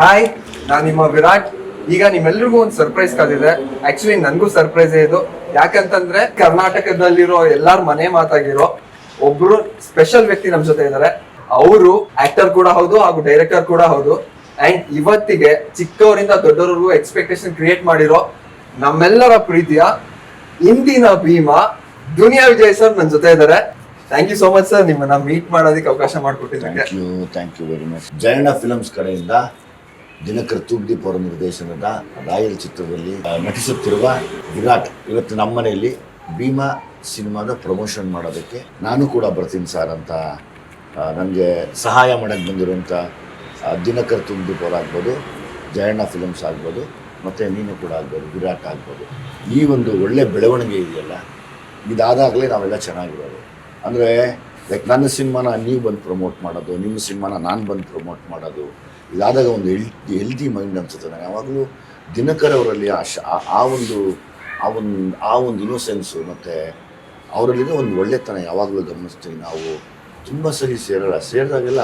Hi ನಾನು ನಿಮ್ಮ ವಿರಾಟ್. ಈಗ ನಿಮ್ಮೆಲ್ರಿಗೂ ಒಂದು ಸರ್ಪ್ರೈಸ್ ಕಾದಿದೆ ಆಕ್ಚುಲಿ ನನಗೂ ಸರ್ಪ್ರೈಸ್ ಇದು. ಯಾಕಂತಂದ್ರೆ ಕರ್ನಾಟಕದಲ್ಲಿರೋ ಎಲ್ಲಾರ ಮನೆ ಮಾತಾಗಿರೋ ಒಬ್ರು ಸ್ಪೆಷಲ್ ವ್ಯಕ್ತಿ ನಮ್ ಜೊತೆ ಇದ್ದಾರೆ ಅವರು ಆಕ್ಟರ್ ಕೂಡ ಹೌದು ಹಾಗೂ ಡೈರೆಕ್ಟರ್ ಕೂಡ ಹೌದು. ಅಂಡ್ ಇವತ್ತಿಗೆ ಚಿಕ್ಕವರಿಂದ ದೊಡ್ಡವರಿಗೂ ಎಕ್ಸ್ಪೆಕ್ಟೇಷನ್ ಕ್ರಿಯೇಟ್ ಮಾಡಿರೋ ನಮ್ಮೆಲ್ಲರ ಪ್ರೀತಿಯ ಇಂದಿನ ಭೀಮಾ ದುನಿಯಾ ವಿಜಯ್ ಸರ್ ನನ್ನ ಜೊತೆ ಇದ್ದಾರೆ thank you so much sir ನಿಮ್ಮನ್ನ ಮೀಟ್ ಮಾಡೋದಕ್ಕೆ ಅವಕಾಶ ಮಾಡಿಕೊಟ್ಟಿದ್ದಾರೆ thank you very much Jayanna films ಕಡೆಯಿಂದ ದಿನಕರ್ ತೂಗ್ದೀಪ್ ಅವರ ನಿರ್ದೇಶನದ ರಾಯಲ್ ಚಿತ್ರದಲ್ಲಿ ನಟಿಸುತ್ತಿರುವ ವಿರಾಟ್ ಇವತ್ತು ನಮ್ಮ ಮನೆಯಲ್ಲಿ ಭೀಮಾ ಸಿನಿಮಾದ ಪ್ರಮೋಷನ್ ಮಾಡೋದಕ್ಕೆ ನಾನು ಕೂಡ ಬರ್ತೀನಿ ಸರ್ ಅಂತ ನನಗೆ ಸಹಾಯ ಮಾಡೋಕ್ಕೆ ಬಂದಿರುವಂಥ ದಿನಕರ್ ತೂಗ್ದೀಪ್ ಅವರಾಗ್ಬೋದು ಜಯಣ್ಣ ಫಿಲಮ್ಸ್ ಆಗ್ಬೋದು, ಮತ್ತು ನೀನು ಕೂಡ ಆಗ್ಬೋದು, ವಿರಾಟ್ ಆಗ್ಬೋದು. ಈ ಒಂದು ಒಳ್ಳೆ ಬೆಳವಣಿಗೆ ಇದೆಯಲ್ಲ, ಇದಾದಾಗಲೇ ನಾವೆಲ್ಲ ಚೆನ್ನಾಗಿರೋದು. ಅಂದರೆ ಲೈಕ್ ನನ್ನ ಸಿನಿಮಾನ ನೀವು ಬಂದು ಪ್ರಮೋಟ್ ಮಾಡೋದು, ನಿಮ್ಮ ಸಿನಿಮಾನ ನಾನು ಬಂದು ಪ್ರಮೋಟ್ ಮಾಡೋದು, ಇದಾದಾಗ ಒಂದು ಹೆಲ್ತಿ ಹೆಲ್ತಿ ಮೈಂಡ್ ಅನ್ಸುತ್ತೆ ನಾನು ಯಾವಾಗಲೂ ದಿನಕರ್ ಅವರಲ್ಲಿ ಆ ಶ, ಆ- ಒಂದು, ಆ ಒಂದು ಆ ಒಂದು ಇನ್ನೋಸೆನ್ಸು ಮತ್ತು ಅವರಲ್ಲಿರೋ ಒಂದು ಒಳ್ಳೆತನ ಯಾವಾಗಲೂ ಗಮನಿಸ್ತೀವಿ ನಾವು. ತುಂಬ ಸರಿ ಸೇರಲ್ಲ. ಸೇರಿದಾಗೆಲ್ಲ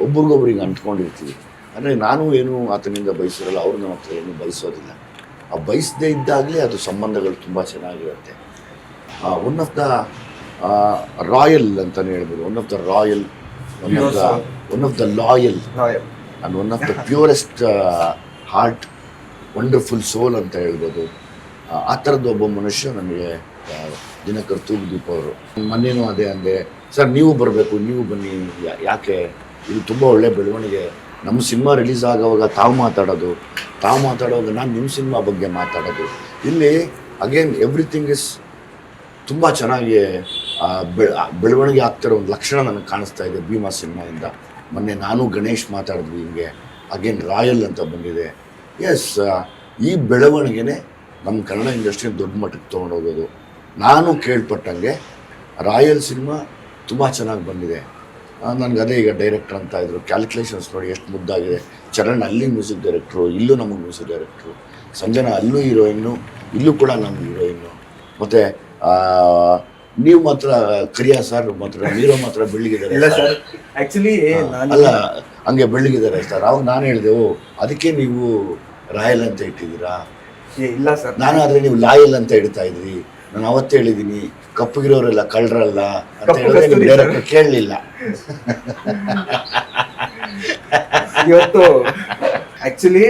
ಒಬ್ರಿಗೊಬ್ರಿಗೆ ಅಂಟ್ಕೊಂಡಿರ್ತೀವಿ. ಅಂದರೆ ನಾನು ಏನು ಆತನಿಂದ ಬಯಸಿರಲ್ಲ, ಅವರು ನಮ್ಮ ಹತ್ರ ಏನು ಬಯಸೋದಿಲ್ಲ. ಆ ಬಯಸದೇ ಇದ್ದಾಗಲೇ ಅದು ಸಂಬಂಧಗಳು ತುಂಬ ಚೆನ್ನಾಗಿರುತ್ತೆ. ಒನ್ ಆಫ್ ದ ರಾಯಲ್ ಅಂತಲೇ ಹೇಳ್ಬೋದು. One of the royal one of the one of the loyal and and one of the purest heart wonderful soul ಅಂತ ಹೇಳ್ಬೋದು. ಆ, ಥರದ್ದು ಒಬ್ಬ ಮನುಷ್ಯ ನಮಗೆ ದಿನಕರ್ ತೂಗುದೀಪ್ ಅವರು. ಮೊನ್ನೆನೂ ಅದೇ ಅಂದೆ ಸರ್ ನೀವು ಬರಬೇಕು ನೀವು ಬನ್ನಿ ಯಾಕೆ? ಇದು ತುಂಬ ಒಳ್ಳೆ ಬೆಳವಣಿಗೆ. ನಮ್ಮ ಸಿನಿಮಾ ರಿಲೀಸ್ ಆಗೋವಾಗ ತಾವು ಮಾತಾಡೋದು. ತಾವು ಮಾತಾಡೋವಾಗ ನಾನು ನಿಮ್ಮ ಸಿನಿಮಾ ಬಗ್ಗೆ ಮಾತಾಡೋದು. ಇಲ್ಲಿ ಅಗೇನ್ ಎವ್ರಿಥಿಂಗ್ ಇಸ್ ತುಂಬ ಚೆನ್ನಾಗಿ ಬೆಳವಣಿಗೆ ಆಗ್ತಿರೋ ಒಂದು ಲಕ್ಷಣ ನನಗೆ ಕಾಣಿಸ್ತಾ ಇದೆ ಭೀಮಾ ಸಿನಿಮಾದಿಂದ. ಮೊನ್ನೆ ನಾನು ಗಣೇಶ್ ಮಾತಾಡಿದ್ವಿ ಹಿಂಗೆ, ಅಗೇನ್ ರಾಯಲ್ ಅಂತ ಬಂದಿದೆ. ಎಸ್ ಈ ಬೆಳವಣಿಗೆನೇ ನಮ್ಮ ಕನ್ನಡ ಇಂಡಸ್ಟ್ರಿ ದೊಡ್ಡ ಮಟ್ಟಕ್ಕೆ ತೊಗೊಂಡೋಗೋದು. ನಾನು ಕೇಳ್ಪಟ್ಟಂಗೆ ರಾಯಲ್ ಸಿನಿಮಾ ತುಂಬ ಚೆನ್ನಾಗಿ ಬಂದಿದೆ. ನನಗೆ ಅದೇ ಈಗ ಡೈರೆಕ್ಟರ್ ಅಂತ ಇದ್ರು. ಕ್ಯಾಲ್ಕುಲೇಷನ್ಸ್ ನೋಡಿ ಎಷ್ಟು ಮುದ್ದಾಗಿದೆ. ಚರಣ್ ಅಲ್ಲಿ ಮ್ಯೂಸಿಕ್ ಡೈರೆಕ್ಟ್ರು, ಇಲ್ಲೂ ನಮಗೆ ಮ್ಯೂಸಿಕ್ ಡೈರೆಕ್ಟ್ರು. ಸಂಜನಾ ಅಲ್ಲೂ ಹೀರೋಯಿನ್ನು, ಇಲ್ಲೂ ಕೂಡ ನಮ್ಮ ಹೀರೋಯಿನ್ನು. ಮತ್ತು ನೀವು ಮಾತ್ರ ಕರಿಯಾ ಸರ್ ಮಾತ್ರ ನೀರೋ ಮಾತ್ರ ಬೆಳ್ಳಿಗಿದ್ದಾರೆ ಇಲ್ಲ ಸರ್. ಅಲ್ಲ ಹಂಗೆ ಬೆಳ್ಳಿಗಿದ್ದಾರೆ ಸರ್ ಅವಾಗ ನಾನು ಹೇಳಿದೆ ಓ ಅದಕ್ಕೆ ನೀವು ರಾಯಲ್ ಅಂತ ಇಟ್ಟಿದ್ದೀರಾ? ಇಲ್ಲ ಸರ್ ನಾನು ಆದ್ರೆ ನೀವು ಲಾಯಲ್ ಅಂತ ಇಡ್ತಾ ಇದ್ರಿ. ನಾನು ಅವತ್ತೇ ಹೇಳಿದ್ದೀನಿ ಕಪ್ಪಗಿರೋರೆಲ್ಲ ಕಳ್ಳರಲ್ಲ ಅಂತ ಹೇಳಿದ್ರೆ ನೀವು ಡೈರೆಕ್ಟ್ ಕೇಳಲಿಲ್ಲ. ಇವತ್ತು ಆಕ್ಚುಲಿ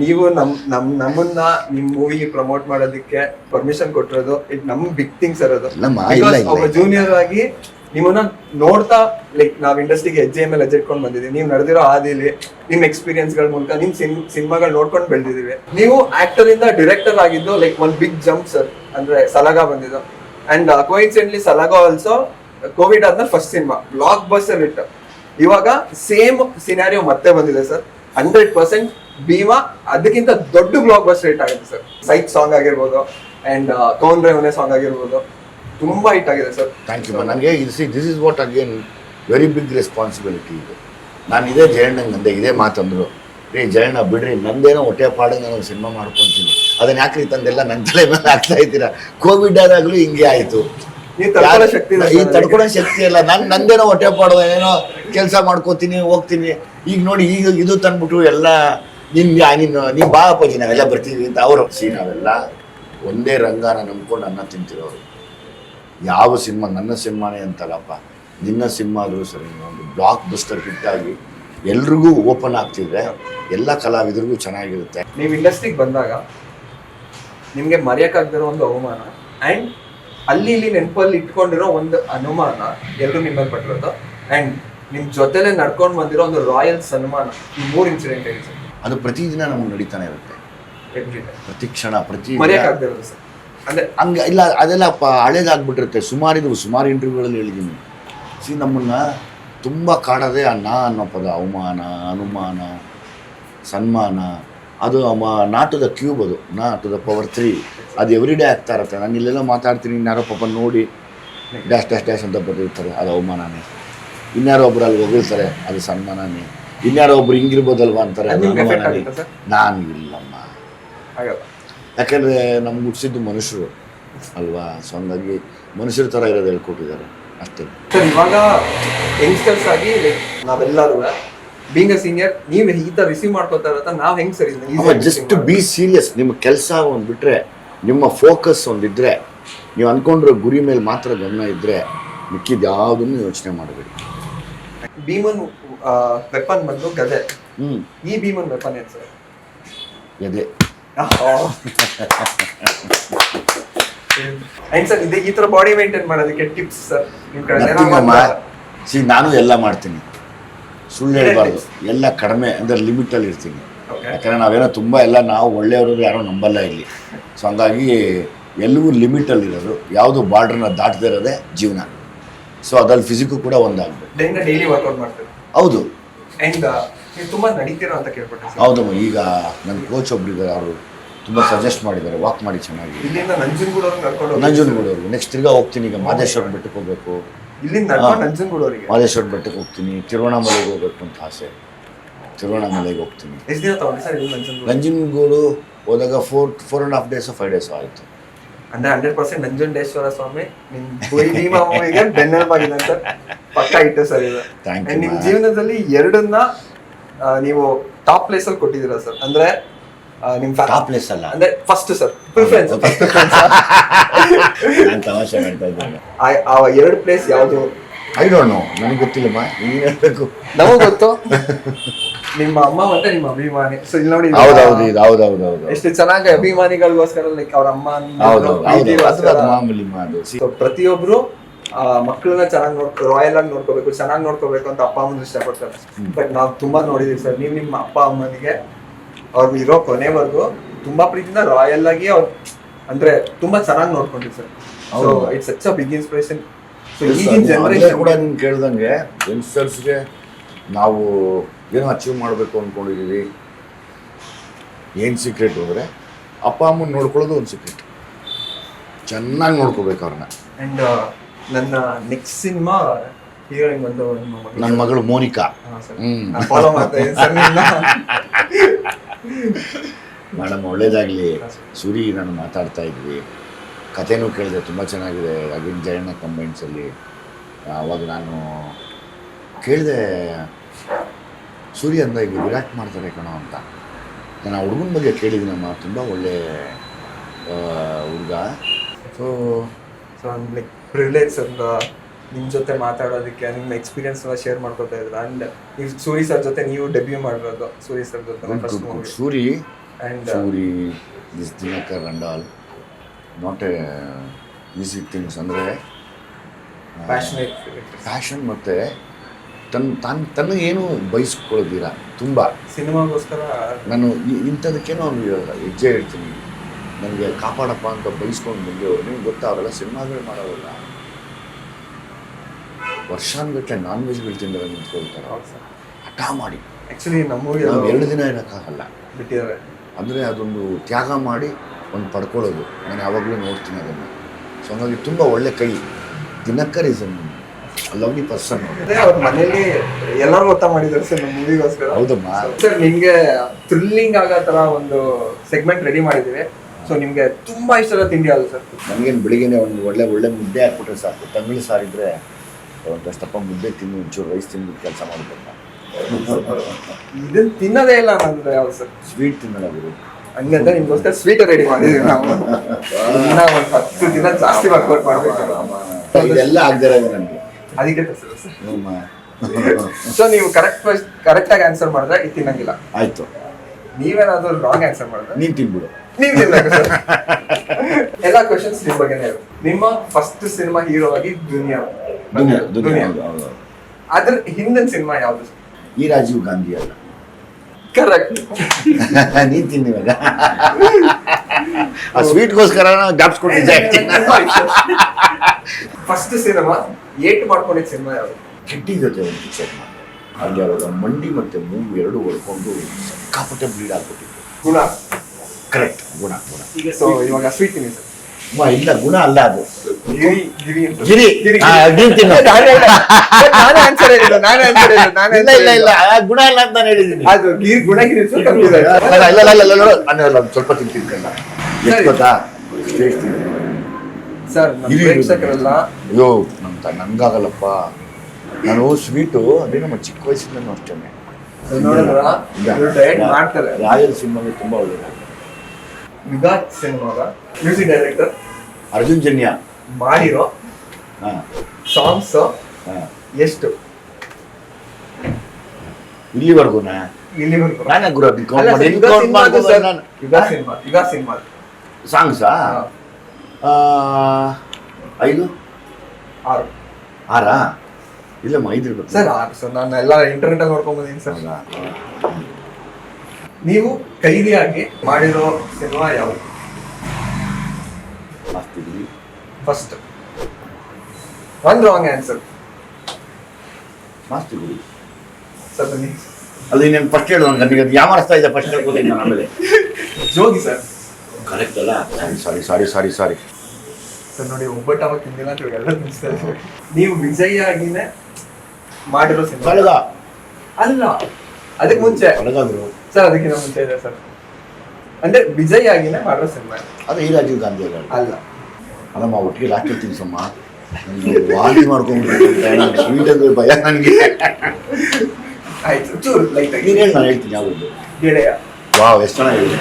ನೀವು ನಮ್ ನಮ್ ನಮ್ಮನ್ನ ನಿಮ್ ಮೂವಿ ಪ್ರಮೋಟ್ ಮಾಡೋದಕ್ಕೆ ಪರ್ಮಿಷನ್ ಕೊಟ್ಟಿರೋದು ಇಟ್ ನಮ್ ಬಿಗ್ ಥಿಂಗ್ ಸರ್ ಅದು. ಅವ್ರ Because ಒಬ್ಬ ಇಲ್ಲ. ಜೂನಿಯರ್ ಆಗಿ ನಿಮ್ಮನ್ನ ನೋಡ್ತಾ ಲೈಕ್ ನಾವ್ ಇಂಡಸ್ಟ್ರಿಗೆ ಹೆಜ್ಜೆ ಮೇಲೆ ಹೆಜ್ಜೆ ಇಟ್ಕೊಂಡು ಬಂದಿದ್ದೀವಿ ನೀವು ನಡೆದಿರೋ ಹಾದಿಲಿ ನಿಮ್ ಎಕ್ಸ್ಪೀರಿಯನ್ಸ್ಗಳ ಮೂಲಕ ನಿಮ್ ಸಿನಿಮಾಗಳು ನೋಡ್ಕೊಂಡು ಬೆಳೆದಿದ್ದೀವಿ ನೀವು ಆಕ್ಟರ್ ಇಂದ ಡೈರೆಕ್ಟರ್ ಆಗಿದ್ದು ಲೈಕ್ ಒಂದ್ ಬಿಗ್ ಜಂಪ್ ಸರ್ ಅಂದ್ರೆ ಸಲಗ ಬಂದಿದ್ದು. And coincidentally Salaga also covid ಆದ್ಮೇಲೆ ಫಸ್ಟ್ ಸಿನಿಮಾ ಬ್ಲಾಕ್ ಬಸ್ಟರ್ ಇಟ್ಟು ಇವಾಗ ಸೇಮ್ ಸಿನಾರಿಯೋ ಮತ್ತೆ ಬಂದಿದೆ ಸರ್ ಹಂಡ್ರೆಡ್ ಪರ್ಸೆಂಟ್ ಭೀಮಾ, ಅದಕ್ಕಿಂತ ದೊಡ್ಡ ಬ್ಲಾಕ್ ಬಸ್ ಹಿಟ್ ಆಗುತ್ತೆ ಸರ್. ಸೈಕ್ ಸಾಂಗ್ ಆಗಿರ್ಬೋದು ಅಂಡ್ ಕೌನ್ ರೇವನೆ ಸಾಂಗ್ ಆಗಿರ್ಬೋದು. ತುಂಬಾ ಹಿಟ್ ಆಗಿದೆ ಸರ್. ಥ್ಯಾಂಕ್ ಯು ನನಗೆ ಇದು see this is what again very big responsibility ಇದು. ನಾನು ಇದೇ ಜಯಣ್ಣಂಗೆ ಅಂದೆ, ಇದೇ ಮಾತಂದರು. ರೀ ಜಯಣ್ಣ, ಬಿಡ್ರಿ, ನಂದೇನೋ ಹೊಟ್ಟೆ ಪಾಡು ನಾನು ಸಿನಿಮಾ ಮಾಡ್ಕೊತೀನಿ. ಅದನ್ನ ಯಾಕ್ರಿ ತಂದೆಲ್ಲ ನನ್ನ ತಲೆ ಮೇಲೆ ಹಾಕ್ತಾ ಇದ್ದೀರಾ? ಕೋವಿಡ್ ಆದಾಗಲೂ ಹಿಂಗೆ ಆಯಿತು. ನೀವು ಈ ತಡ್ಕೊಳ್ಳೋ ಶಕ್ತಿ ಇಲ್ಲ. ನಾನು ನಂದೇನೋ ಹೊಟ್ಟೆ ಪಾಡು ಏನೋ ಕೆಲಸ ಮಾಡ್ಕೋತೀನಿ ಹೋಗ್ತೀನಿ. ಈಗ ನೋಡಿ ಈಗ ಇದು ತಂದ್ಬಿಟ್ಟು ಎಲ್ಲ ನಿನ್ ನೀನು ನೀ ಬಾ ಅಪ್ಪಾಜಿ ನಾವೆಲ್ಲ ಬರ್ತೀವಿ ಅಂತ ಅವರು. ಸೀನ್ ನಾವೆಲ್ಲ ಒಂದೇ ರಂಗಾನ ನಂಬ್ಕೊಂಡು ಅನ್ನ ತಿಂತಿರೋರು. ಯಾವ ಸಿನಿಮಾ? ನನ್ನ ಸಿನಿಮಾನೇ ಅಂತಲ್ಲಪ್ಪ. ನಿನ್ನ ಸಿನಿಮಾ ಆದರೂ ಸರಿ ಒಂದು ಬ್ಲಾಕ್ ಬಸ್ಟರ್ ಹಿಟ್ ಆಗಿ ಎಲ್ರಿಗೂ ಓಪನ್ ಆಗ್ತಿದ್ರೆ ಎಲ್ಲ ಕಲಾವಿದರಿಗೂ ಚೆನ್ನಾಗಿರುತ್ತೆ. ನೀವು ಇಂಡಸ್ಟ್ರಿಗೆ ಬಂದಾಗ ನಿಮಗೆ ಮರೆಯಕ್ಕಾಗದಿರೋ ಒಂದು ಅವಮಾನ ಅಂಡ್ ಅಲ್ಲಿ ಇಲ್ಲಿ ನೆನಪಲ್ಲಿ ಇಟ್ಕೊಂಡಿರೋ ಒಂದು ಅನುಮಾನ ಎಲ್ಲರೂ ನಿಮ್ಮಲ್ಲಿ ಪಟ್ಟಿರೋದು. ಅಂಡ್ ನಿಮ್ಮ ಜೊತೆಲೆ ನಡ್ಕೊಂಡು ಬಂದಿರೋ ಒಂದು ರಾಯಲ್ ಸನ್ಮಾನ ಈ ಮೂರು ಇನ್ಸಿಡೆಂಟ್ ಹೇಳಿ ಸರ್. ಅದು ಪ್ರತಿದಿನ ನಮ್ಗೆ ನಡೀತಾನೆ ಇರುತ್ತೆ. ಪ್ರತಿ ಕ್ಷಣ ಪ್ರತಿ. ಸರ್. ಅಂದ್ರೆ ಹಂಗೆ ಇಲ್ಲ ಅದೆಲ್ಲ ಪ ಹಳೇದಾಗ್ಬಿಟ್ಟಿರುತ್ತೆ. ಸುಮಾರು ಇದು ಸುಮಾರು ಇಂಟರ್ವ್ಯೂಗಳಲ್ಲಿ ಹೇಳಿದ್ದೀನಿ. ಸಿ ನಮ್ಮನ್ನ ತುಂಬ ಕಾಡೋದೇ ಆ ನಾ ಅನ್ನೋ ಪದ ಅವಮಾನ ಅನುಮಾನ ಸನ್ಮಾನ ಅದು ನಾಟ್ ಟು ದ ಕ್ಯೂಬ್ ಅದು ನಾ ಟು ದ ಪವರ್ ತ್ರೀ ಅದು ಎವ್ರಿ ಡೇ ಆಗ್ತಾ ಇರುತ್ತೆ. ನಾನು ಇಲ್ಲೆಲ್ಲ ಮಾತಾಡ್ತೀನಿ ಇನ್ಯಾರೋ ಪಾಪ ನೋಡಿ ಡ್ಯಾಶ್ ಡ್ಯಾಶ್ ಡ್ಯಾಶ್ ಅಂತ ಬರ್ತಿರ್ತಾರೆ ಅದು ಅವಮಾನನೇ. ಇನ್ಯಾರೋ ಒಬ್ರು ಅಲ್ಲಿ ಹೋಗಿರ್ತಾರೆ ಅದು ಸನ್ಮಾನನೇ. ಇನ್ಯಾರೋ ಒಬ್ರು ಹಿಂಗಿರ್ಬೋದಲ್ವಾ ಅಂತಾರೆ ಅದು ಅವಮಾನನೇ. ನಾನು ಇಲ್ಲಮ್ಮ. ಯಾಕಂದರೆ ನಮ್ಗೆ ಹುಟ್ಟಿಸಿದ್ದು ಮನುಷ್ಯರು ಅಲ್ವಾ? ಸೊ ಹಂಗಾಗಿ ಮನುಷ್ಯರ ಥರ ಇರೋದು ಹೇಳ್ಕೊಟ್ಟಿದ್ದಾರೆ. ಅಷ್ಟೇ. ಸರ್ ಇವಾಗ ಯಂಗ್ಸ್ಟರ್ಸ್ ಆಗಿ ಲೈಕ್ ನಾವೆಲ್ಲರೂ ಬೀಂಗ್ ಅ ಸೀನಿಯರ್ ನೀವು ಈ ತರ ರಿಸೀವ್ ಮಾಡ್ಕೋತಾ ನಾವು ಹೆಂಗ್ ಸರಿ ಜಸ್ಟ್ ಬಿ ಸೀರಿಯಸ್ ನಿಮ್ಮ ಕೆಲಸ ಒಂದು ಬಿಟ್ರೆ ನಿಮ್ಮ ಫೋಕಸ್ ಒಂದಿದ್ರೆ ನೀವು ಅನ್ಕೊಂಡಿರೋ ಗುರಿ ಮೇಲೆ ಮಾತ್ರ ಗಮನ ಇದ್ರೆ ಮಿಕ್ಕಿದ ಯಾವುದನ್ನು ಯೋಚನೆ ಮಾಡಬೇಡಿ. ಭೀಮನ್ ವೆಪನ್ ಬಂದು ಗದೆ. ಹ್ಮ್. ಈ ಭೀಮನ್ ವೆಪನ್ ಏನ್ ಸರ್? ಗದೆ. ಅಂಡ್ ಸರ್ ಇದೆ ಈ ತರ ಬಾಡಿ ಮೇಂಟೈನ್ ಮಾಡೋದಕ್ಕೆ ಟಿಪ್ಸ್ ಸರ್? ಕಡೆ ನಾನು ಎಲ್ಲ ಮಾಡ್ತೀನಿ. ಸುಳ್ಳು ಹೇಳ್ಬಾರ್ದು. ಎಲ್ಲ ಕಡಿಮೆ ಅಂದರೆ ಲಿಮಿಟಲ್ಲಿ ಇರ್ತೀನಿ. ಯಾಕಂದರೆ ನಾವೇನೋ ತುಂಬ ಎಲ್ಲ ನಾವು ಒಳ್ಳೆಯವರು ಯಾರೋ ನಂಬಲ್ಲ ಇಲ್ಲಿ. ಸೊ ಹಂಗಾಗಿ ಎಲ್ಲವೂ ಲಿಮಿಟಲ್ಲಿ ಇರೋದು. ಯಾವುದು ಬಾರ್ಡ್ರನ್ನ ದಾಟದೇ ಇರೋದೇ ಜೀವನ. ಸೊ ಅದ್ರಲ್ಲಿ ಫಿಸಿಕು ಕೂಡ ಒಂದಾಗಬೇಕು. ಡೈಲಿ ವರ್ಕೌಟ್ ಹೌದು. ಅಂಡ್ ನೀವು ತುಂಬಾ ನಡೀತೀರಾ ಅಂತ ಕೇಳ್ಪಟ್ಟೆ ಸರ್. ಹೌದಮ್ಮ ಈಗ ನನ್ನ ಕೋಚ್ ಒಬ್ರಿದ್ದಾರೆ ಅವರು ತುಂಬ ಸಜೆಸ್ಟ್ ಮಾಡಿದ್ದಾರೆ. ವಾಕ್ ಮಾಡಿ ಚೆನ್ನಾಗಿ. ಇಲ್ಲಿಂದ ನಂಜನಗೂಡವ್ರಿಗೆ ನೆಕ್ಸ್ಟ್ ತಿರ್ಗಾ ಹೋಗ್ತೀನಿ. ಈಗ ಮಾದೇಶ್ವರ ಬೆಟ್ಟಕ್ಕೆ ಹೋಗ್ಬೇಕು. ಇಲ್ಲಿಂದ ನಂಜನಗೂಡವ್ರಿಗೆ ಮಾದೇಶ್ವರ ಬೆಟ್ಟಕ್ಕೆ ಹೋಗ್ತೀನಿ. ತಿರುವಣ್ಣಾಮಲೆಗೆ ಹೋಗ್ಬೇಕು ಅಂತ ಆಸೆ. ತಿರುವಣ್ಣಾಮಲೆಗೆ ಹೋಗ್ತೀನಿ. ಎಷ್ಟು ದಿನ ತಗೊಂಡ್ರಿ ಸರ್ ಇಲ್ಲಿ ನಂಜನಗೂಡು ನಂಜನಗೂಡು ಹೋದಾಗ four four and half days five days ಆಯಿತು. ಅಂದ್ರೆ ಹಂಡ್ರೆಡ್ ಪರ್ಸೆಂಟ್ ನಂಜುಂಡೇಶ್ವರ ಸ್ವಾಮಿ ನಿಮ್ ಭೂಮಿ ಭೀಮಾ ಮೂವಿಗೆ ಬೆನ್ನೆಲುಬಾಗಿದೆ ಅಂತ ಪಕ್ಕ ಇಟ್ಟು ಸರ್ ಇದು. ನಿಮ್ ಜೀವನದಲ್ಲಿ ಎರಡನ್ನ ನೀವು ಟಾಪ್ ಪ್ಲೇಸ್ ಅಲ್ಲಿ ಕೊಟ್ಟಿದ್ದೀರಾ ಸರ್. ಅಂದ್ರೆ ನಿಮ್ ಟಾಪ್ ಪ್ಲೇಸ್ ಅಲ್ಲ. ಅಂದ್ರೆ ಫಸ್ಟ್ ಸರ್ ಪ್ರಿಫರೆನ್ಸ್ ನಾನು ತಮಾಷೆ ಮಾಡ್ತಾ ಇದ್ದೇನೆ. ಆ ಎರಡು ಪ್ಲೇಸ್ ಯಾವುದು? ಐ ಡೋಂಟ್ ನೋ ನನಗೆ ಗೊತ್ತಿಲ್ಲಮ್ಮ. ನೀನು ಹೇಳ್ಬೇಕು. ನಮಗ್ ಗೊತ್ತು. ನಿಮ್ಮ ಅಮ್ಮ ಮತ್ತೆ ನಿಮ್ಮ ಅಭಿಮಾನಿ. ಸೊ ಇಲ್ಲಿ ನೋಡಿ ಹೌದು ಇದು ಹೌದು ಹೌದು ಎಷ್ಟು ಚೆನ್ನಾಗಿ ಅಭಿಮಾನಿಗಳಿಗೋಸ್ಕರ ಲೈಕ್ ಅವ್ರ ಅಮ್ಮ ಹೌದು ಹೌದು ಮಾಮೂಲಿ ಮಾದು So, ಪ್ರತಿಯೊಬ್ರು ಆ, ಮಕ್ಕಳನ್ನ ಚೆನ್ನಾಗಿ ನೋಡ್ಕೊ ರಾಯಲ್ ಆಗಿ ನೋಡ್ಕೋಬೇಕು ಚೆನ್ನಾಗಿ ನೋಡ್ಕೋಬೇಕು ಅಂತ ಅಪ್ಪ ಅಮ್ಮನ ಇಷ್ಟಪಡ್ತಾರೆ. ಬಟ್ ನಾವು ತುಂಬಾ ನೋಡಿದೀವಿ ಸರ್ ನೀವು ನಿಮ್ಮ ಅಪ್ಪ ಅಮ್ಮನಿಗೆ ಅವ್ರು ಇರೋ ಕೊನೆವರೆಗೂ ತುಂಬಾ ಪ್ರೀತಿಯಿಂದ ರಾಯಲ್ ಆಗಿ ಅವ್ರು ಅಂದ್ರೆ ತುಂಬಾ ಚೆನ್ನಾಗಿ ನೋಡ್ಕೊಂಡ್ರಿ sir so. It's such a big inspiration so ಈಗಿನ ಜನರೇಷನ್ ಕೂಡ ನಿಮ್ಗೆ ಕೇಳ್ದಂಗೆ ಯಂಗ್ಸ್ಟರ್ಸ್ಗೆ ನಾವು ಏನೋ ಅಚೀವ್ ಮಾಡಬೇಕು ಅಂದ್ಕೊಂಡಿದ್ದೀವಿ ಏನು ಸೀಕ್ರೆಟ್ ಅಂದರೆ ಅಪ್ಪ ಅಮ್ಮನ ನೋಡ್ಕೊಳ್ಳೋದು ಒಂದು ಸೀಕ್ರೆಟ್ ಚೆನ್ನಾಗಿ ನೋಡ್ಕೋಬೇಕು ಅವ್ರನ್ನ ಆ್ಯಂಡ್ ನನ್ನ ನೆಕ್ಸ್ಟ್ ಸಿನಿಮಾ ಹೀರೋಯಿನ್ ಬಂದು. ನನ್ನ ಮಗಳು ಮೋನಿಕಾ. ಫಾಲೋ ಮಾಡ್ತಾ. ಮೇಡಮ್, ಒಳ್ಳೇದಾಗಲಿ. ಸುರಿ ನಾನು ಮಾತಾಡ್ತಾ ಇದ್ವಿ. ಕಥೆನೂ ಕೇಳಿದೆ, ತುಂಬ ಚೆನ್ನಾಗಿದೆ ಅಗಿನ್ ಜಯಣ್ಣ ಕಂಬೈನ್ಸಲ್ಲಿ ಆವಾಗ ನಾನು ಕೇಳಿದೆ, ಸೂರಿ ಅಂದ ಈಗ ವಿರಾಟ್ ಮಾಡ್ತಾರೆ ಕಣೋ ಅಂತ. ನಾನು ಆ ಹುಡುಗನ ಬಗ್ಗೆ ಕೇಳಿದ್ದೀನಮ್ಮ ತುಂಬ ಒಳ್ಳೆ ಹುಡುಗ. ಸೊ ಸೊ ಲೈಕ್ ಪ್ರಿವಿಲೇಜ್ ಅಂತ ನಿಮ್ ಜೊತೆ ಮಾತಾಡೋದಕ್ಕೆ ನಿಮ್ಮ ಎಕ್ಸ್ಪೀರಿಯನ್ಸ್ ಎಲ್ಲ ಶೇರ್ ಮಾಡ್ಕೊತಾ ಇದ್ರು ಅಂಡ್ ನೀವು ಸೂರಿ ಸರ್ ಜೊತೆ ನೀವು ಡೆಬ್ಯೂ ಮಾಡಿರೋದು ಸೂರಿ ಸರ್ ಜೊತೆ first movie Suri and Suri this Dinakar and all not a easy things ಅಂದರೆ ಪ್ಯಾಷನೇಟ್ ಫ್ಯಾಷನ್ ಮತ್ತು ತನ್ನ ತನ್ನ ತನ್ನ ಏನು ಬಯಸ್ಕೊಳ್ಳೋದಿರ ತುಂಬ. ಸಿನಿಮಾಗೋಸ್ಕರ ನಾನು ಇಂಥದಕ್ಕೇನೋ ಒಂದು ಹೆಜ್ಜೆ ಇಡ್ತೀನಿ ನನಗೆ ಕಾಪಾಡಪ್ಪ ಅಂತ ಬಯಸ್ಕೊಂಡು ಬಂದು ನಿಮ್ಗೆ ಗೊತ್ತಾ ಅವೆಲ್ಲ ಸಿನಿಮಾಗಳು ಮಾಡೋರಲ್ಲ. ವರ್ಷಾನ್ಗಟ್ಟಲೆ ನಾನ್ ವೆಜ್ಗಳು ತಿಂದರೆ ನಿಂತ್ಕೊಳ್ತಾರೆ ಹಠ ಮಾಡಿ ಆ್ಯಕ್ಚುಲಿ ನಮ್ಮ ಮೂವಿ ನಾವು ಎರಡು ದಿನ ಏನಕ್ಕಾಗಲ್ಲ ಬಿಟ್ಟಿದ್ದಾರೆ. ಅಂದರೆ ಅದೊಂದು ತ್ಯಾಗ ಮಾಡಿ ಒಂದು ಪಡ್ಕೊಳ್ಳೋದು. ನಾನು ಯಾವಾಗಲೂ ನೋಡ್ತೀನಿ ಅದನ್ನು. ಸೊ ಹಂಗಾಗಿ ತುಂಬ ಒಳ್ಳೆ ಕೈ. ದಿನಕ್ಕ ರೀಸನ್ ಲವ್ಲಿ ಪರ್ಸನ್ ಅವ್ರ ಮನೇಲಿ ಎಲ್ಲರೂ ಒತ್ತ ಮಾಡಿದ್ದಾರೆ ಸರ್ ನಮ್ಮ ಮೂವಿಗೋಸ್ಕರ ಹೌದಮ್ಮ. ಸರ್ ನಿಮಗೆ ಥ್ರಿಲ್ಲಿಂಗ್ ಆಗೋ ಥರ ಒಂದು ಸೆಗ್ಮೆಂಟ್ ರೆಡಿ ಮಾಡಿದ್ದೀವಿ. ಸೊ ನಿಮಗೆ ತುಂಬ ಇಷ್ಟದ ತಿಂಡಿ ಅದು ಸರ್? ನನಗೇನು ಬೆಳಿಗ್ಗೆನೆ ಒಂದು ಒಳ್ಳೆ ಒಳ್ಳೆ ಮುದ್ದೆ ಹಾಕ್ಬಿಟ್ರೆ ಸಾಕು. ತಮಿಳು ಸಾರಿದ್ರೆ ಒಂದಷ್ಟಪ್ಪ ಮುದ್ದೆ ತಿಂದು ಒಂಚೂರು ರೈಸ್ ತಿಂದು ಕೆಲಸ ಮಾಡಬೇಕು ಇದನ್ನ ತಿನ್ನೋದೇ ಇಲ್ಲ ನಂದು ಯಾವ್ದು ಸರ್ ಸ್ವೀಟ್ ತಿನ್ನಲ್ಲ ಗುರು ಹಂಗಂತ ನಿಮ್ಗೋಸ್ಕರ ಸ್ವೀಟ್ ರೆಡಿ ಮಾಡಿದೀವಿ ನಾವು ಇನ್ನ ಒಂದು ಹತ್ತು ದಿನ ಜಾಸ್ತಿ ವರ್ಕೌಟ್ ಮಾಡಬೇಕು ಇದೆಲ್ಲ ಆಗದೆ ನನಗೆ ಅದಕ್ಕೆ ಸರ್ ಸೊ ನೀವು ಕರೆಕ್ಟ್ ಕರೆಕ್ಟ್ ಆಗಿ ಆನ್ಸರ್ ಮಾಡಿದ್ರೆ ಇದು ತಿನ್ನಂಗಿಲ್ಲ ಆಯ್ತು ನೀವೇನಾದ್ರೂ ರಾಂಗ್ ಆನ್ಸರ್ ಮಾಡಿದ್ರೆ ನೀವು ತಿನ್ಬಿಡು ನೀವು ತಿನ್ನ ಸರ್ ಎಲ್ಲ ಕ್ವಶನ್ಸ್ ನಿಮ್ಮ ಬಗ್ಗೆನೇ ಇರುತ್ತೆ ನಿಮ್ಮ ಫಸ್ಟ್ ಸಿನಿಮಾ ಹೀರೋ ಆಗಿ ದುನಿಯಾ ಅದ್ರ ಹಿಂದಿನ ಸಿನಿಮಾ ಯಾವುದು? ಈ ರಾಜೀವ್ ಗಾಂಧಿ ಅಲ್ಲ. ಕರೆಕ್ಟ್ ನೀನ್ ತಿನ್ನಿವಾಗ ಆ ಸ್ವೀಟ್ಗೋಸ್ಕರ ಜ್ಞಾಪಿಸ್ಕೊಂಡಿದ್ದೆ ಫಸ್ಟ್ ಸಿನಿಮಾ ಏಟ್ ಮಾಡ್ಕೊಂಡಿದ್ದ ಸಿನಿಮಾ ಯಾವುದು? ಕಿಟ್ಟಿ ಜೊತೆ ಒಂದು ಪಿಕ್ಚರ್ ಮಾಡಿ ಅಲ್ಲಿ ಅವಾಗ ಮಂಡಿ ಮತ್ತೆ ಮೂಗು ಎರಡು ಹೊಡ್ಕೊಂಡು ಸಿಕ್ಕಾಪಟ್ಟೆ ಬ್ಲೀಡ್ ಆಗ್ಬಿಟ್ಟಿತ್ತು. ಗುಣ. ಕರೆಕ್ಟ್ ಗುಣ ಗುಣ. ಸೊ ಇವಾಗ ಸ್ವೀಟ್ ತಿನ್ನಿ ಸರ್ ಇಲ್ಲ ಗುಣ ಅಲ್ಲ ಅದು. ಗಿರಿ ಗಿರಿ. ತಿನ್ನು. ಇಲ್ಲ ಇಲ್ಲ. ಇಲ್ಲ ಆ ಗುಣ ಅಲ್ಲ ಅಂತ ನಾನು ಹೇಳಿದ್ದೀನಿ. ಇಲ್ಲ ಇಲ್ಲ ಇಲ್ಲ ಇಲ್ಲ, ನಾನು ಸ್ವಲ್ಪ ತಿಂತಿದ್ದಲ್ಲ ಎಷ್ಟು ಗೊತ್ತಾ? ನಮ್ಮ ಅಯ್ಯೋ ನಮ್ ತ- ನಂಗಾಗಲ್ಲಪ್ಪ. ನಾನು ಸ್ವೀಟು ಅದೇ ನಮ್ಮ ಚಿಕ್ಕ ವಯಸ್ಸಿಂದನೂ ಅಷ್ಟೇ ರಾಯಲ್ ಸಿನಿಮಾಗೆ ತುಂಬ ಒಳ್ಳೆಯದು ವಿಗಾತ್ ಸಿನಿಮಾದ ಮ್ಯೂಸಿಕ್ ಡೈರೆಕ್ಟರ್ ಅರ್ಜುನ್ ಜನ್ಯ. ಮಾಡಿರೋ ಹಾ. ಸಾಂಗ್ಸ್ ಎಷ್ಟು? ಇಲ್ಲಿವರೆಗೂನಾ ಇಲ್ಲಿವರೆಗೂ. ನಾನೇ ಗುರು ಯುಗ ಸಿನಿಮಾ ಸಾಂಗ್ಸಾ? ಆ, ಐದು? ಆರು. ಆರಾ? ಇಲ್ಲ ಐದು ಇರ್ಬೇಕು. ಸರ್ ಆರು ಸರ್ ನಾನು ಎಲ್ಲ ಇಂಟರ್ನೆಟ್ ಅಲ್ಲಿ ನೋಡ್ಕೊಂಡ್ ಬಂದೀನಿ ಸರ್? ನೀವು ಕೈದಿಯಾಗಿ ಮಾಡಿರೋ ಸಿನಿಮಾ ಯಾವುದು? ಮಸ್ತ್ ಇದ್ರಿ. ಫಸ್ಟ್ ಒನ್ ರಾಂಗ್ ಆನ್ಸರ್ ಮಸ್ತ್ ಇದ್ರಿ. ಸರ್ ಬನ್ನಿ. ಅದು ಇನ್ನೇನು ಫಸ್ಟ್ ಹೇಳು ನನಗೆ ಅದು ಯಾವರ್ಸ್ತಾ ಇದೆ ಫಸ್ಟ್ ಹೇಳ್ಕೊತೀನಿ ನಾನು ಆಮೇಲೆ. ಜೋಗಿ ಸರ್ ಕರೆಕ್ಟ್ ಅಲ್ಲ? ಸಾರಿ ಸಾರಿ ಸಾರಿ ಸಾರಿ ಸರ್ ನೋಡಿ ಒಬ್ಬಟ್ಟು ಅವಾಗ ತಿಂದಿಲ್ಲ ಅಂತ ಎಲ್ಲ ತಿನ್ಸ್ತಾರೆ ಸರ್ ನೀವು ವಿಜಯ ಆಗಿನೇ ಮಾಡಿರೋ ಸಿನಿಮಾ. ಅಲ್ಲ ಅದಕ್ಕೆ ಮುಂಚೆ. ಕಳಗಾದ್ರು ಸರ್ ಅದಕ್ಕಿಂತ ಮುಂಚೆ ಇದೆ ಸರ್. ಅಂದ್ರೆ ವಿಜಯ್ ಆಗಿನೇ ಮಾಡಿರೋ ಸಿನಿಮಾ ಅದು ಈ ರಾಜೀವ್ ಗಾಂಧಿ ಅಲ್ಲ ಅಲ್ಲ. ಅಲ್ಲಮ್ಮ ಒಟ್ಟಿಗೆ ಹಾಕಿರ್ತೀನಿ ಸಮ್ಮ ವಾಂತಿ ಮಾಡ್ಕೊಂಡ್ಬಿಟ್ಟು ಸ್ವೀಟ್ ಅಂದ್ರೆ ಭಯ ನನಗೆ ಆಯ್ತು ಚೂರು ಲೈಟ್ ಆಗಿ ನೀನು ಹೇಳಿ ನಾನು ಹೇಳ್ತೀನಿ ಯಾವುದು ಗೆಳೆಯ. ವಾವ್ ಎಷ್ಟು ಚೆನ್ನಾಗಿದೆ.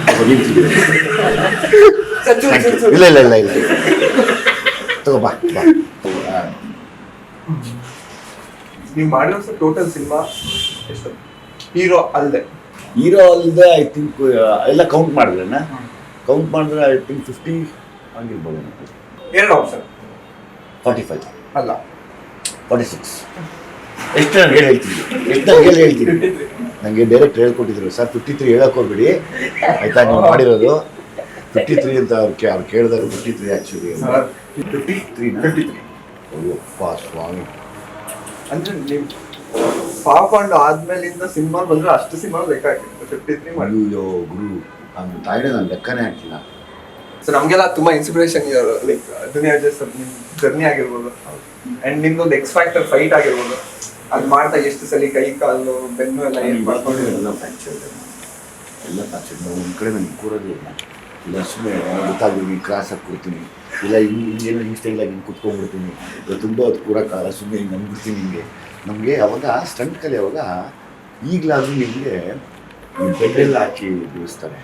ಇಲ್ಲ ಇಲ್ಲ ಇಲ್ಲ ಇಲ್ಲ. ತಗೋ ಬಾ ಬಾ. ನೀವು ಮಾಡಿರೋ ಸರ್ ಟೋಟಲ್ ಸಿನಿಮಾ ಎಷ್ಟು? ಹೀರೋ ಅಲ್ಲದೆ ಹೀರೋ ಅಲ್ಲದೆ ಐ ಥಿಂಕ್ ಎಲ್ಲ ಕೌಂಟ್ ಮಾಡಿದ್ರೇನ? ಕೌಂಟ್ ಮಾಡಿದ್ರೆ ಐ ಥಿಂಕ್ ಫಿಫ್ಟಿ ಆಗಿರ್ಬೋದು. ಎರಡು ಆಪ್ಷನ್ ಫಾರ್ಟಿ ಫೈವ್ ಅಲ್ಲ. ಫಾರ್ಟಿ ಸಿಕ್ಸ್ ಎಷ್ಟು ನಾನು ಹೇಳಿ ಹೇಳ್ತೀನಿ ಎಷ್ಟು ನಾನು ಹೇಳಿ ಹೇಳ್ತೀನಿ ನನಗೆ ಡೈರೆಕ್ಟ್ ಹೇಳ್ಕೊಟ್ಟಿದ್ರು. ಸರ್ ಫಿಫ್ಟಿ ತ್ರೀ ಹೇಳಕ್ಕೆ ಹೋಗ್ಬಿಡಿ. ಆಯ್ತಾ ನೀವು ಮಾಡಿರೋದು. ಫಿಫ್ಟಿ ತ್ರೀ ಅಂತ ಅವ್ರು ಅವ್ರು ಕೇಳಿದಾಗ fifty three actually fifty three fifty three Ayyappa Swamy. ಅಂದರೆ ನೀವು ಪಾಪ ಅಂಡ್ ಆದ್ಮೇಲಿಂದ ಸಿನಿಮಾ ಬಂದ್ರೆ ಅಷ್ಟು ಸಿನಿಮಾ ಬೇಕಾಗಿತ್ತು ಫಿಫ್ಟಿ ತ್ರೀ ಮಾಡಿ. ಅಯ್ಯೋ ಗುರು ನಾನು ತಾಯಿಡೆ ನಾನು ಲೆಕ್ಕನೇ ಹಾಕಿಲ್ಲ ಸೊ ನಮಗೆಲ್ಲ ತುಂಬಾ ಇನ್ಸ್ಪಿರೇಷನ್ ಇರೋರು ಲೈಕ್ ದುನಿಯಾ ಸರ್ ನಿಮ್ ಜರ್ನಿ ಆಗಿರ್ಬೋದು. ಅಂಡ್ ನಿಮ್ದೊಂದು ಎಕ್ಸ್ ಫ್ಯಾಕ್ಟರ್ ಫೈಟ್ ಆಗಿರ್ಬೋದು. ಅದು ಮಾಡ್ತಾ ಎಷ್ಟು ಸಲ ಕೈ ಕಾಲು ಬೆನ್ನು ಎಲ್ಲ ಏನು ಮಾಡ್ಕೊಂಡು ಎಲ್ಲ ಫ್ರ್ಯಾಕ್ಚರ್ ಎಲ್ಲ ಫ್ರ್ಯಾಕ್ಚರ್ ಒಂದು ಕಡೆ ನನಗೆ ಕೂರೋದೇ ಇಲ್ಲ. ಇಲ್ಲ ಸುಮ್ಮನೆ ಗೊತ್ತಾಗಿ ಕ್ರಾಸ್ ಕೊಡ್ತೀನಿ. ಇಲ್ಲ ಹಿಂಗೆ ಹಿಂಗೇನೋ ಹಿಂಗೆ ಸ್ಟೈಲಾಗಿ ಹಿಂಗೆ ಕುತ್ಕೊಂಡ್ಬಿಡ್ತೀನಿ. ತುಂಬ ಹೊತ್ತು ಕೂರೋಕ್ಕಾಗಲ್ಲ ಸುಮ್ಮನೆ ಹಿಂಗೆ ನಂಬಿಡ್ತೀನಿ ಹಿಂಗೆ. ನಮಗೆ ಅವಾಗ ಸ್ಟಂಟ್ ಕಲೆ ಅವಾಗ ಈಗಲಾದ್ರೂ ನಿಮಗೆ ಬೆಡ್ಡೆಲ್ಲ ಹಾಕಿ ಬೀಳಿಸ್ತಾರೆ.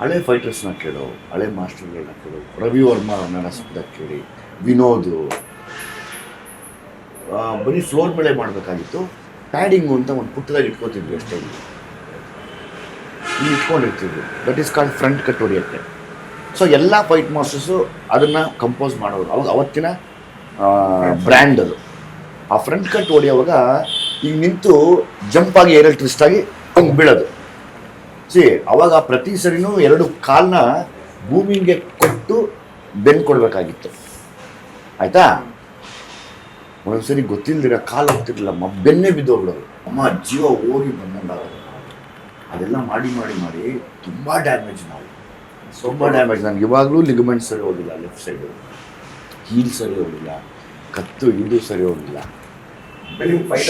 ಹಳೆ ಫೈಟರ್ಸ್ನ ಕೇಳೋ, ಹಳೆ ಮಾಸ್ಟರ್ಗಳನ್ನ ಕೇಳೋ, ರವಿ ವರ್ಮಾ ನಡೆಸ್ಬಿಟ್ಟ ಕೇಳಿ, ವಿನೋದು. ಬರೀ ಫ್ಲೋರ್ ಮೇಲೆ ಮಾಡಬೇಕಾಗಿತ್ತು. ಪ್ಯಾಡಿಂಗು ಅಂತ ಒಂದು ಪುಟ್ಟದಾಗಿ ಇಟ್ಕೋತಿದ್ವಿ ಅಷ್ಟೇ. ಇಲ್ಲಿ ಇಟ್ಕೊಂಡಿರ್ತಿದ್ವಿ that is called front cut ಹೊಡಿಯೋಕ್ಕೆ so ಎಲ್ಲ ಫೈಟ್ ಮಾಸ್ಟರ್ಸು ಅದನ್ನು ಕಂಪೋಸ್ ಮಾಡೋರು. ಅವಾಗ ಅವತ್ತಿನ ಬ್ರ್ಯಾಂಡ್ ಅದು. ಆ ಫ್ರಂಟ್ ಕಟ್ ಹೊಡೆಯುವಾಗ ಈಗ ನಿಂತು ಜಂಪ್ ಆಗಿ ಏರಲ್ಲಿ ಟ್ವಿಸ್ಟ್ ಆಗಿ ಹಂಗೆ ಬೀಳೋದು. ಸಿ ಅವಾಗ ಪ್ರತಿ ಸರಿನೂ ಎರಡು ಕಾಲನ್ನ ಭೂಮಿಗೆ ಕೊಟ್ಟು ಬೆನ್ ಕೊಡಬೇಕಾಗಿತ್ತು. ಆಯ್ತಾ? ಒಂದೊಂದ್ಸರಿ ಗೊತ್ತಿಲ್ದಿರ ಕಾಲು ಹೋಗ್ತಿರ್ಲಿಲ್ಲ ಅಮ್ಮ ಬೆನ್ನೇ ಬಿದ್ದೋಗ್ಬಿಡೋದು ಅಮ್ಮ, ಜೀವ ಹೋಗಿ ಬಂದಂಗಾಗೋದು ಅದೆಲ್ಲ ಮಾಡಿ ಮಾಡಿ ಮಾಡಿ ತುಂಬ ಡ್ಯಾಮೇಜ್ ನಾವು. ತುಂಬ ಡ್ಯಾಮೇಜ್ ನನಗೆ ಇವಾಗಲೂ ಲಿಗಮೆಂಟ್ ಸರಿ ಹೋಗಿಲ್ಲ ಲೆಫ್ಟ್ ಸೈಡು ಹೀಲ್ ಸರಿ ಹೋಗಿಲ್ಲ, ಕತ್ತು ಇದು ಸರಿ ಹೋಗಿಲ್ಲ.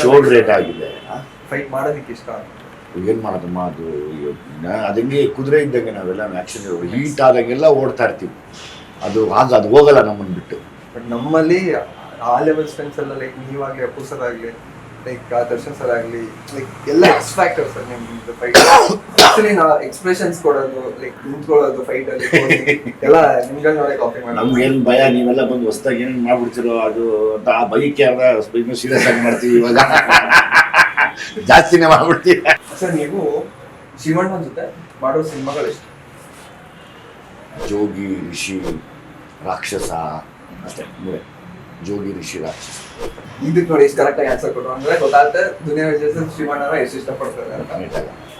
ಶೋಲ್ಡ್ ರೇಟ್ ಆಗಿದೆ? ಫೈಟ್ ಮಾಡೋದಕ್ಕೆ ಇಷ್ಟ ಏನು ಮಾಡೋದಮ್ಮ ಅದು ಅದಂಗೆ ಕುದುರೆ ಇದ್ದಂಗೆ ನಾವೆಲ್ಲ ಆ್ಯಕ್ಷನ್ ಹೀಟ್ ಆದಂಗೆಲ್ಲ ಓಡ್ತಾ ಇರ್ತೀವಿ. ಅದು ಆಗ ಅದು ಹೋಗಲ್ಲ ನಮ್ಮನ್ನು ಬಿಟ್ಟು. ಬಟ್ ನಮ್ಮಲ್ಲಿ ಆ ಲೆವೆಲ್ ಸ್ಟ್ರೆಂತ್ಸ್ ಎಲ್ಲ ಲೈಕ್ ನೀವಾಗ್ಲಿ ಅಪ್ಪು ಸರ್ ಆಗ್ಲಿ ಲೈಕ್ ದರ್ಶನ್ ಸರ್ ಆಗಲಿ ಲೈಕ್ ಎಲ್ಲ ಎಕ್ಸ್ ಫ್ಯಾಕ್ಟರ್ ಸರ್ ನಿಮ್ದು ಫೈಟ್ ಆಕ್ಚುಲಿ ನಾ ಎಕ್ಸ್ಪ್ರೆಷನ್ಸ್ ಕೊಡೋದು ಲೈಕ್ ನಿಂತ್ಕೊಳ್ಳೋದು ಫೈಟ್ ಅಲ್ಲಿ ಎಲ್ಲ ನಿಮ್ಗೆ ನೋಡಿ ಕಾಪಿ ಮಾಡೋದು ನಮ್ಗೇನು ಭಯ ನೀವೆಲ್ಲ ಬಂದು ಹೊಸ್ದಾಗಿ ಏನು ಮಾಡ್ಬಿಡ್ತಿರೋ ಅದು ಅಂತ ಆ ಭಯಕ್ಕೆ ಅರ್ಧ ಇನ್ನೂ ಸೀರಿಯಸ್ ಆಗಿ ಮಾಡ್ತೀವಿ ಇವಾಗ. ಜಾಸ್ತಿನೇ ಮಾಡ್ಬಿಡ್ತೀವಿ. ಸರ್ ನೀವು ಶಿವಣ್ಣ ಜೊತೆ ಮಾಡೋ ಸಿನಿಮಾಗಳು ಎಷ್ಟು? ಜೋಗಿ ಋಷಿ ರಾಕ್ಷಸ ಅಷ್ಟೇ ಮೂರೇ. ಜೋಗಿ ಋಷಿ ರಾಕ್ಷಸ ಇದಕ್ಕೆ ನೋಡಿ ಎಷ್ಟು ಕರೆಕ್ಟ್ ಆಗಿ ಆನ್ಸರ್ ಕೊಟ್ಟರು ಅಂದ್ರೆ ಗೊತ್ತಾಗುತ್ತೆ ದುನಿಯಾ ವಿಜಯ್ ಸರ್ ಶ್ರೀಮಣ್ಣನ ಎಷ್ಟು ಇಷ್ಟಪಡ್ತಾರೆ ಅಂತ.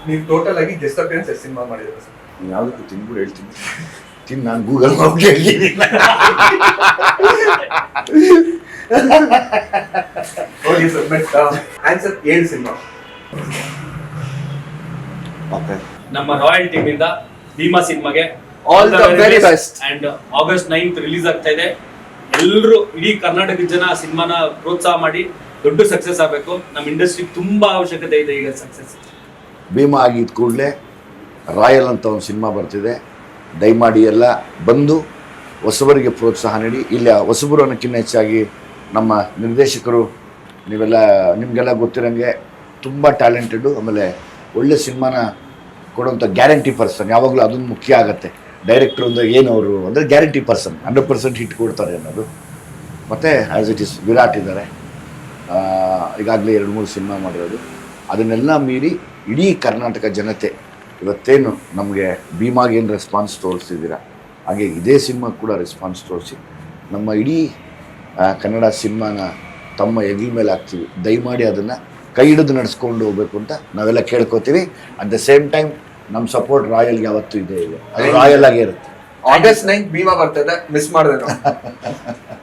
ನೀವು ಟೋಟಲ್ ಆಗಿ ಗೆಸ್ಟ್ ಅಪಿಯನ್ಸ್ ಎಷ್ಟು ಸಿನಿಮಾ ಮಾಡಿದ್ರು ಸರ್? ನೀವು ಯಾವುದಕ್ಕೂ ತಿನ್ಬಿಡು ಹೇಳ್ತೀನಿ. ತಿನ್ ನಾನು ಗೂಗಲ್ ಮಾಡಿ ಹೇಳ್ತೀನಿ. ಓಕೆ ಸರ್ ಬೆಸ್ಟ್ ಆನ್ಸರ್ ಏಳು ಸಿನಿಮಾ ಓಕೆ ನಮ್ಮ ರಾಯಲ್ ಟೀಮ್ ಇಂದ ಭೀಮಾ ಸಿನಿಮಾಗೆ all the very best and August ninth release ಆಗ್ತಾ ಇದೆ. ಎಲ್ಲರೂ ಇಡೀ ಕರ್ನಾಟಕದ ಜನ ಸಿನಿಮಾನ ಪ್ರೋತ್ಸಾಹ ಮಾಡಿ ದೊಡ್ಡ ಸಕ್ಸಸ್ ಆಗಬೇಕು. ನಮ್ಮ ಇಂಡಸ್ಟ್ರಿಗೆ ತುಂಬಾ ಅವಶ್ಯಕತೆ ಇದೆ ಈಗ ಸಕ್ಸಸ್ ಭೀಮಾ ಆಗಿದ ಕೂಡಲೇ ರಾಯಲ್ ಅಂತ ಒಂದು ಸಿನಿಮಾ ಬರ್ತಿದೆ. ದಯಮಾಡಿ ಎಲ್ಲ ಬಂದು ಹೊಸಬರಿಗೆ ಪ್ರೋತ್ಸಾಹ ನೀಡಿ. ಇಲ್ಲಿ ಹೊಸಬರು ಅನ್ನೋಕ್ಕಿಂತ ಹೆಚ್ಚಾಗಿ ನಮ್ಮ ನಿರ್ದೇಶಕರು, ನೀವೆಲ್ಲ, ನಿಮಗೆಲ್ಲ ಗೊತ್ತಿರೋಂಗೆ ತುಂಬ ಟ್ಯಾಲೆಂಟೆಡು ಆಮೇಲೆ ಒಳ್ಳೆ ಸಿನಿಮಾನ ಕೊಡುವಂಥ ಗ್ಯಾರಂಟಿ ಪರ್ಸನ್. ಯಾವಾಗಲೂ ಅದೊಂದು ಮುಖ್ಯ ಆಗುತ್ತೆ. ಡೈರೆಕ್ಟ್ರು ಒಂದು ಏನು ಅವರು ಅಂದರೆ guarantee person hundred percent hit ಕೊಡ್ತಾರೆ ಅನ್ನೋದು. ಮತ್ತು ಆ್ಯಸ್ ಇಟ್ ಇಸ್ ವಿರಾಟ್ ಇದ್ದಾರೆ. ಈಗಾಗಲೇ ಎರಡು ಮೂರು ಸಿನಿಮಾ ಮಾಡಿರೋದು. ಅದನ್ನೆಲ್ಲ ಮೀರಿ ಇಡೀ ಕರ್ನಾಟಕ ಜನತೆ ಇವತ್ತೇನು ನಮಗೆ ಭೀಮಾಗೇನು ರೆಸ್ಪಾನ್ಸ್ ತೋರಿಸ್ತಿದ್ದೀರಾ ಹಾಗೆ ಇದೇ ಸಿನಿಮಾ ಕೂಡ ರೆಸ್ಪಾನ್ಸ್ ತೋರಿಸಿ. ನಮ್ಮ ಇಡೀ ಕನ್ನಡ ಸಿನಿಮಾನ ತಮ್ಮ ಹೆಗಲ ಮೇಲೆ ಹಾಕ್ತೀವಿ. ದಯಮಾಡಿ ಅದನ್ನು ಕೈ ಹಿಡಿದು ನಡೆಸ್ಕೊಂಡು ಹೋಗ್ಬೇಕು ಅಂತ ನಾವೆಲ್ಲ ಕೇಳ್ಕೊತೀವಿ. ಅಟ್ ದ ಸೇಮ್ ಟೈಮ್ ನಮ್ಮ ಸಪೋರ್ಟ್ ರಾಯಲ್ ಯಾವತ್ತೂ ಇದೆ. ಇದೆ ಅದು ರಾಯಲ್ ಆಗಿ ಇರುತ್ತೆ. ಆಗಸ್ಟ್ ನೈನ್ ಭೀಮಾ ಬರ್ತದೆ ಮಿಸ್ ಮಾಡಿದೆ